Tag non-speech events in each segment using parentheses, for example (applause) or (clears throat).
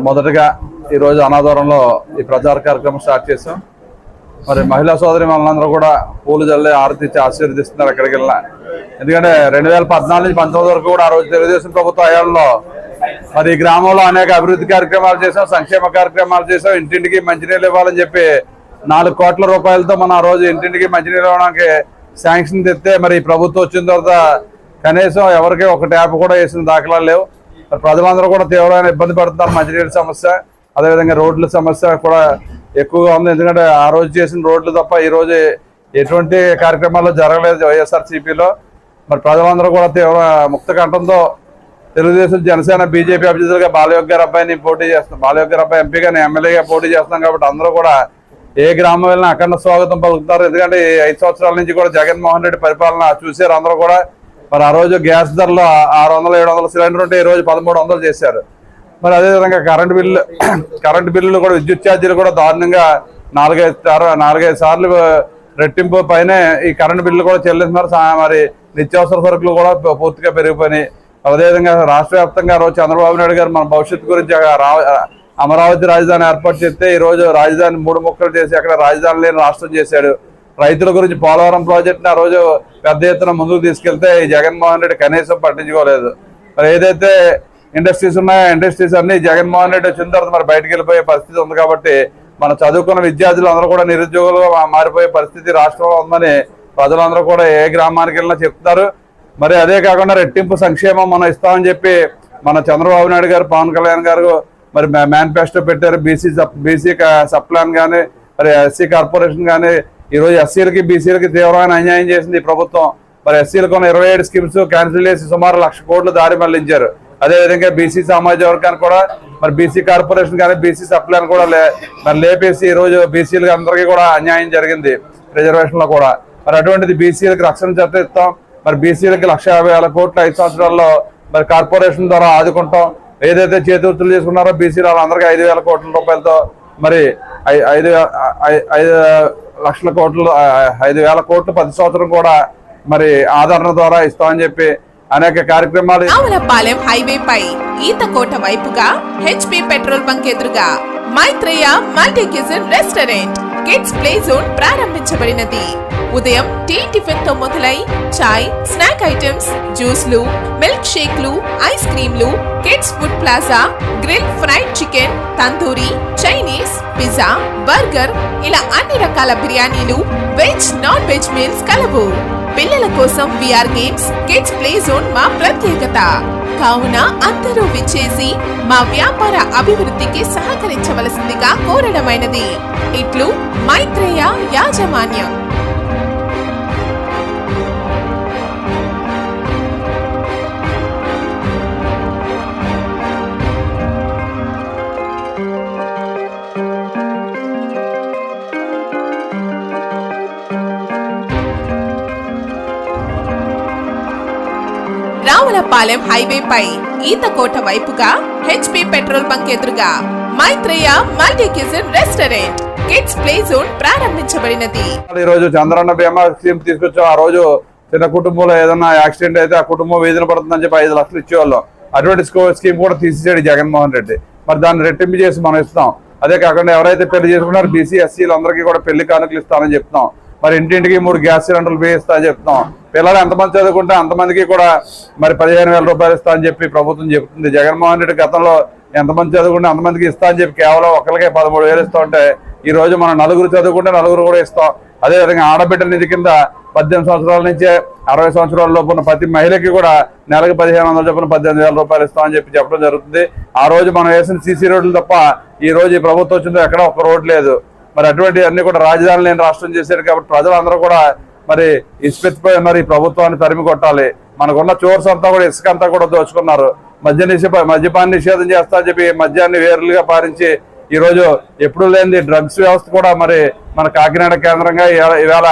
మరి మొదటగా ఈరోజు అనాదరంలో ఈ ప్రచార కార్యక్రమం స్టార్ట్ చేసాం మరి మహిళా సోదరి మనందరూ కూడా పూలు జల్లి ఆరతి ఇచ్చి ఆశీర్వదిస్తున్నారు ఎక్కడికి వెళ్ళినా. ఎందుకంటే రెండు వేల పద్నాలుగు నుంచి పంతొమ్మిది వరకు కూడా ఆ రోజు తెలుగుదేశం ప్రభుత్వ హయాంలో మరి ఈ గ్రామంలో అనేక అభివృద్ధి కార్యక్రమాలు చేసాం సంక్షేమ కార్యక్రమాలు చేసాం ఇంటింటికి మంచినీళ్ళు ఇవ్వాలని చెప్పి నాలుగు కోట్ల రూపాయలతో మనం ఆ రోజు ఇంటింటికి మంచినీళ్ళు ఇవ్వడానికి శాంక్షన్ తెస్తే మరి ప్రభుత్వం వచ్చిన తర్వాత కనీసం ఎవరికి ఒక ట్యాప్ కూడా వేసిన దాఖలాలు లేవు. మరి ప్రజలందరూ కూడా తీవ్రమైన ఇబ్బంది పడుతున్నారు. మంచినీటి సమస్య అదేవిధంగా రోడ్ల సమస్య కూడా ఎక్కువగా ఉంది. ఎందుకంటే ఆ రోజు చేసిన రోడ్లు తప్ప ఈ రోజు ఎటువంటి కార్యక్రమాలు జరగలేదు వైఎస్ఆర్ సిపిలో మరి ప్రజలందరూ కూడా తీవ్ర ముక్త కంఠంతో తెలుగుదేశం జనసేన బీజేపీ అభ్యర్థులుగా బాలయోగ్ గారి అబ్బాయిని పోటీ చేస్తాం బాలయోగ్ గారి అబ్బాయి ఎంపీగా ఎమ్మెల్యేగా పోటీ చేస్తున్నాం కాబట్టి అందరూ కూడా ఏ గ్రామం వెళ్ళినా అఖండ స్వాగతం పలుకుతారు. ఎందుకంటే ఐదు సంవత్సరాల నుంచి కూడా జగన్మోహన్ రెడ్డి పరిపాలన చూశారు అందరూ కూడా. మరి ఆ రోజు గ్యాస్ ధరలు ఆరు వందలు ఏడు వందల సిలిండర్ ఉంటే ఈ రోజు పదమూడు వందలు చేశారు. మరి అదేవిధంగా కరెంటు బిల్లు (clears throat) కరెంటు బిల్లులు కూడా విద్యుత్ ఛార్జీలు కూడా దారుణంగా నాలుగైదు నాలుగైదు సార్లు రెట్టింపు పైనే ఈ కరెంటు బిల్లు కూడా చెల్లిస్తున్నారు. మరి నిత్యావసర సరుకులు కూడా పూర్తిగా పెరిగిపోయినాయి. అదేవిధంగా రాష్ట్ర వ్యాప్తంగా రోజు చంద్రబాబు నాయుడు గారు మన భవిష్యత్తు గురించి అమరావతి రాజధాని ఏర్పాటు చేస్తే ఈ రోజు రాజధాని మూడు ముక్కలు చేసి అక్కడ రాజధాని లేని రాష్ట్రం చేశాడు. రైతుల గురించి పోలవరం ప్రాజెక్ట్ ఆ రోజు పెద్ద ఎత్తున ముందుకు తీసుకెళ్తే ఈ జగన్మోహన్ రెడ్డి కనీసం పట్టించుకోలేదు. మరి ఏదైతే ఇండస్ట్రీస్ ఉన్నాయో ఇండస్ట్రీస్ అన్ని జగన్మోహన్ రెడ్డి వచ్చిన తర్వాత మరి బయటకు వెళ్ళిపోయే పరిస్థితి ఉంది కాబట్టి మన చదువుకున్న విద్యార్థులు అందరూ కూడా నిరుద్యోగులుగా మారిపోయే పరిస్థితి రాష్ట్రంలో ఉందని ప్రజలందరూ కూడా ఏ గ్రామానికి వెళ్ళినా చెప్తున్నారు మరి అదే కాకుండా రెట్టింపు సంక్షేమం మనం ఇస్తామని చెప్పి మన చంద్రబాబు నాయుడు గారు పవన్ కళ్యాణ్ గారు మరి మేనిఫెస్టో పెట్టారు. బీసీ బీసీ సబ్ ప్లాన్ కానీ మరి ఎస్సీ కార్పొరేషన్ కానీ ఈరోజు ఎస్సీలకి బీసీలకి తీవ్రమైన అన్యాయం చేసింది ఈ ప్రభుత్వం. మరి ఎస్సీలకు ఉన్న ఇరవై ఏడు స్కీమ్స్ క్యాన్సిల్ చేసి సుమారు లక్ష కోట్లు దారి మళ్ళించారు. అదే విధంగా బీసీ సామాజిక వర్గానికి కూడా మరి బీసీ కార్పొరేషన్ కానీ బీసీ సప్లైని కూడా లే మరి లేపేసి ఈరోజు బీసీలకు అందరికీ కూడా అన్యాయం జరిగింది రిజర్వేషన్లో కూడా. మరి అటువంటిది బీసీలకు రక్షణ చట్టం ఇస్తాం. మరి బీసీలకి లక్ష యాభై వేల కోట్లు ఐదు సంవత్సరాల్లో మరి కార్పొరేషన్ ద్వారా ఆదుకుంటాం. ఏదైతే చేతివృత్తులు చేసుకున్నారో బీసీలు వాళ్ళందరికీ ఐదు వేల కోట్ల రూపాయలతో మరి ఐదు ఐ- ఐదు లక్షల కోట్లు ఐదు వేల కోట్లు ప్రతి సంవత్సరం కూడా మరి ఆదరణ ద్వారా ఇస్తామని చెప్పి అనేక కార్యక్రమాలు రావులపాలెం హైవే పై ఈతకోట వైపుగా హెచ్పి పెట్రోల్ బంక్ ఎదురుగా Maitreya multi kitchen restaurant kids play zone ప్రారంభించబడినది. ఉదయం టీ టిఫిన్తో మొదలై చాయ్ స్నాక్ ఐటమ్స్ జ్యూస్లు మిల్క్ షేక్లు ఐస్ క్రీమ్లు kids food plaza grill fried chicken tandoori Chinese pizza burger ఇలా అన్ని రకాల బిర్యానీలు వెజ్ నాన్ వెజ్ మీల్స్ కలవు. పిల్లల కోసం VR games kids play zone మా ప్రత్యేకత. కావున అందరూ విచ్చేసి మా వ్యాపార అభివృద్ధికి సహకరించవలసిందిగా కోరడమైనది. ఇట్లు మైత్రేయ యాజమాన్యం. రావులపాలెం హైవే పై ఈతకోట వైపుగా హెచ్పి పెట్రోల్ బంక్ ఎదురుగా Maitreya multi kitchen restaurant. Kids play zone ప్రారంభించబడినది. ఈ రోజు చంద్రన్న బీమా స్కీమ్ తీసుకొచ్చాం. ఆ రోజు చిన్న కుటుంబంలో ఏదైనా యాక్సిడెంట్ అయితే ఆ కుటుంబం వేదన పడుతుందని చెప్పి ఐదు లక్షలు ఇచ్చేవాళ్ళం. అటువంటి స్కీమ్ కూడా తీసేసాడు జగన్మోహన్ రెడ్డి. మరి దాన్ని రెట్టింపు చేసి మనం ఇస్తాం. అదే కాకుండా ఎవరైతే పెళ్ళి చేసుకున్నారో బీసీ ఎస్సీలు అందరికీ కూడా పెళ్ళి కానుకలు ఇస్తానని చెప్తాం. మరి ఇంటింటికి మూడు గ్యాస్ సిలిండర్లు వేయిస్తా అని చెప్తాం పిల్లలు ఎంతమంది చదువుకుంటే అంతమందికి కూడా మరి పదిహేను వేల రూపాయలు ఇస్తా అని చెప్పి ప్రభుత్వం చెప్తుంది. జగన్మోహన్ రెడ్డి గతంలో ఎంతమంది చదువుకుంటే అంతమందికి ఇస్తా అని చెప్పి కేవలం ఒకరికే పదమూడు వేలు ఇస్తా ఉంటే ఈ రోజు మనం నలుగురు చదువుకుంటే నలుగురు కూడా ఇస్తాం. అదే విధంగా నిధి కింద పద్దెనిమిది సంవత్సరాల నుంచి అరవై సంవత్సరాల లోపున్న ప్రతి మహిళకి కూడా నెలకు పదిహేను వందల చొప్పున పద్దెనిమిది వేల రూపాయలు ఇస్తామని చెప్పి చెప్పడం జరుగుతుంది. ఆ రోజు మనం వేసిన సీసీ రోడ్లు తప్ప ఈ రోజు ఈ ప్రభుత్వం వచ్చిందో ఎక్కడ ఒక రోడ్ లేదు. మరి అటువంటి అన్ని కూడా రాజధాని లేని రాష్ట్రం చేశారు కాబట్టి ప్రజలందరూ కూడా మరి ఇసుపెత్తిపోయి మరి ప్రభుత్వాన్ని తరిమి కొట్టాలి. మనకున్న చోర్స్ అంతా కూడా ఇసుక అంతా కూడా దోచుకున్నారు. మద్య నిషేప మద్యపాన్ని నిషేధం చేస్తా అని చెప్పి మద్యాన్ని వేరులుగా పారించి ఈరోజు ఎప్పుడు లేనిది డ్రగ్స్ వ్యవస్థ కూడా మరి మన కాకినాడ కేంద్రంగా ఇవాళ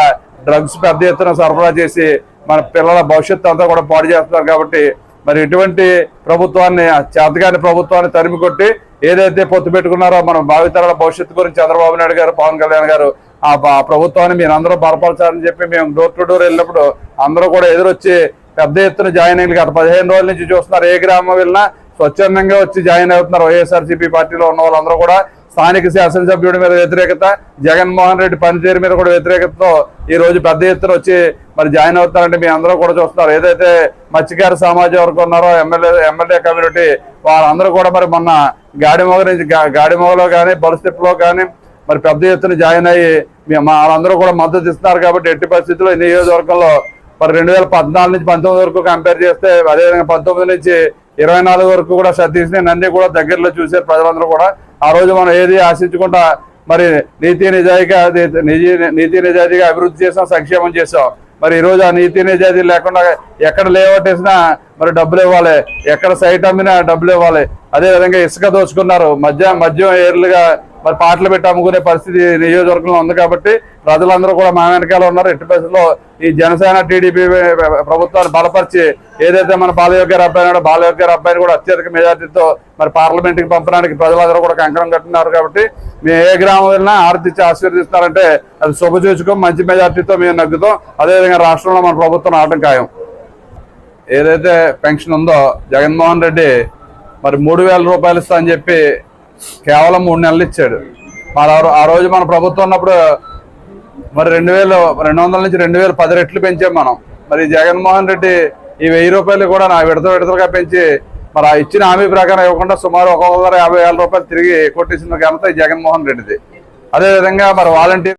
డ్రగ్స్ పెద్ద ఎత్తున సరఫరా చేసి మన పిల్లల భవిష్యత్తు అంతా కూడా పాడు చేస్తున్నారు కాబట్టి మరి ఇటువంటి ప్రభుత్వాన్ని చేతగాని ప్రభుత్వాన్ని తరిమి కొట్టి ఏదైతే పొత్తు పెట్టుకున్నారో మనం భావితరాల భవిష్యత్తు గురించి చంద్రబాబు నాయుడు గారు పవన్ కళ్యాణ్ గారు ఆ ప్రభుత్వాన్ని మీరు అందరూ బలపరచాలని చెప్పి మేము డోర్ టు డోర్ వెళ్ళినప్పుడు అందరూ కూడా ఎదురొచ్చి పెద్ద ఎత్తున జాయిన్ అయ్యి గత పదిహేను రోజుల నుంచి చూస్తున్నారు. ఏ గ్రామం వెళ్ళినా స్వచ్ఛందంగా వచ్చి జాయిన్ అవుతున్నారు. వైఎస్ఆర్సీపీ పార్టీలో ఉన్న వాళ్ళందరూ కూడా స్థానిక శాసనసభ్యుడి మీద వ్యతిరేకత జగన్మోహన్ రెడ్డి పనితీరు మీద కూడా వ్యతిరేకతతో ఈ రోజు పెద్ద ఎత్తున వచ్చి మరి జాయిన్ అవుతారంటే మీ అందరూ కూడా చూస్తున్నారు. ఏదైతే మత్స్యకార సమాజం వరకు ఉన్నారో ఎమ్మెల్యే ఎమ్మెల్యే కమ్యూనిటీ వాళ్ళందరూ కూడా మరి మొన్న గాడిమోగ నుంచి గా- గాడిమోగలో కానీ బలస్టెప్లో కానీ మరి పెద్ద ఎత్తున జాయిన్ అయ్యి మేము మా వాళ్ళందరూ కూడా మద్దతు ఇస్తున్నారు కాబట్టి ఎట్టి పరిస్థితుల్లో నియోజకవర్గంలో మరి రెండు వేల పద్నాలుగు నుంచి పంతొమ్మిది వరకు కంపేర్ చేస్తే అదేవిధంగా పంతొమ్మిది నుంచి ఇరవై నాలుగు వరకు కూడా సతీష్ని నన్ను కూడా దగ్గరలో చూసే ప్రజలందరూ కూడా. ఆ రోజు మనం ఏది ఆశించకుండా మరి నీతి నిజాయిగా నిజీ నీతి నిజాయితీగా అభివృద్ధి చేసాం సంక్షేమం చేసాం. మరి ఈ రోజు ఆ నీతి నిజాయితీ లేకుండా ఎక్కడ లేఅవుట్ వేసినా మరి డబ్బులు ఇవ్వాలి ఎక్కడ సైట్ అమ్మినా డబ్బులు ఇవ్వాలి. అదే విధంగా ఇసుక దోచుకున్నారు. మధ్య మద్యం ఏర్లుగా మరి పాటలు పెట్టి అమ్ముకునే పరిస్థితి నియోజకవర్గంలో ఉంది కాబట్టి ప్రజలందరూ కూడా మా వెనకాల ఉన్నారు. ఎట్టి పరిస్థితుల్లో ఈ జనసేన టీడీపీ ప్రభుత్వాన్ని బలపరిచి ఏదైతే మన బాలయోగ్ గారి అబ్బాయి ఉన్నాడో బాలయోగ్ గారి అబ్బాయిని కూడా అత్యధిక మెజార్టీతో మరి పార్లమెంట్కి పంపడానికి ప్రజలందరూ కూడా కంకణం కట్టున్నారు కాబట్టి మేము ఏ గ్రామం వెళ్ళినా ఆర్తిచ్చి ఆశీర్వదిస్తున్నారంటే అది శుభ చూసుకో మంచి మెజార్టీతో మేము నగ్గుతాం. అదేవిధంగా రాష్ట్రంలో మన ప్రభుత్వం ఆటంకాయం ఏదైతే పెన్షన్ ఉందో జగన్మోహన్ రెడ్డి మరి మూడు వేల రూపాయలు ఇస్తా అని చెప్పి కేవలం మూడు నెలలు ఇచ్చాడు. మరి ఆ రోజు మన ప్రభుత్వం ఉన్నప్పుడు మరి రెండు వేలు రెండు వందల నుంచి రెండు వేలు పది రెట్లు పెంచాం మనం. మరి జగన్మోహన్ రెడ్డి ఈ వెయ్యి రూపాయలు కూడా నా విడత విడతలుగా పెంచి మరి ఆ ఇచ్చిన హామీ ప్రకారం ఇవ్వకుండా సుమారు ఒక్కొక్కరు యాభై వేల రూపాయలు తిరిగి కొట్టేసిన ఘనత ఈ జగన్మోహన్ రెడ్డిది. అదేవిధంగా మరి వాలంటీర్